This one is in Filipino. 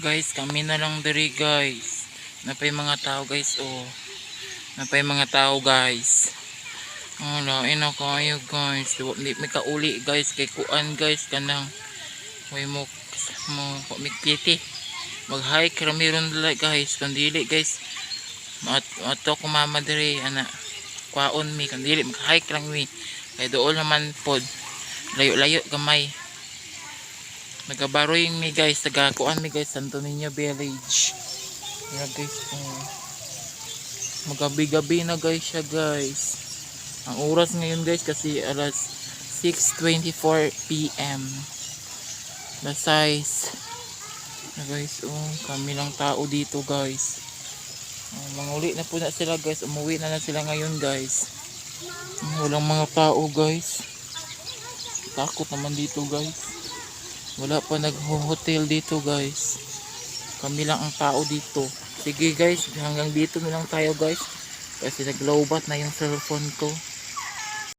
Guys, kami na lang diri guys. Napay mga tao guys oh. Napay mga tao guys. Oh, lain na kayo guys. Di may kauli guys kay kuan guys kanang way mo mo mikiti. Mag-hike rami ron dala guys. Kandili guys. Mat ato ko mama diri ana. Kwaon mi kandili mag-hike lang mi. Kay dool naman pod. Layo-layo gamay. Nagabaroy mi guys, tagakuan mi guys, Santo Niño Village. Yeah guys, oh. Magabi-gabi na guys siya guys. Ang oras ngayon guys kasi alas 6.24 p.m. The size. Na guys, oh, kami lang tao dito guys. Oh, manguli na po na sila guys, umuwi na na sila ngayon guys. Walang mga tao guys. Takot naman dito guys. Wala pa nag-hotel dito guys. Kami lang ang tao dito. Sige guys, hanggang dito na lang tayo guys. Kasi naglobat na yung cellphone ko.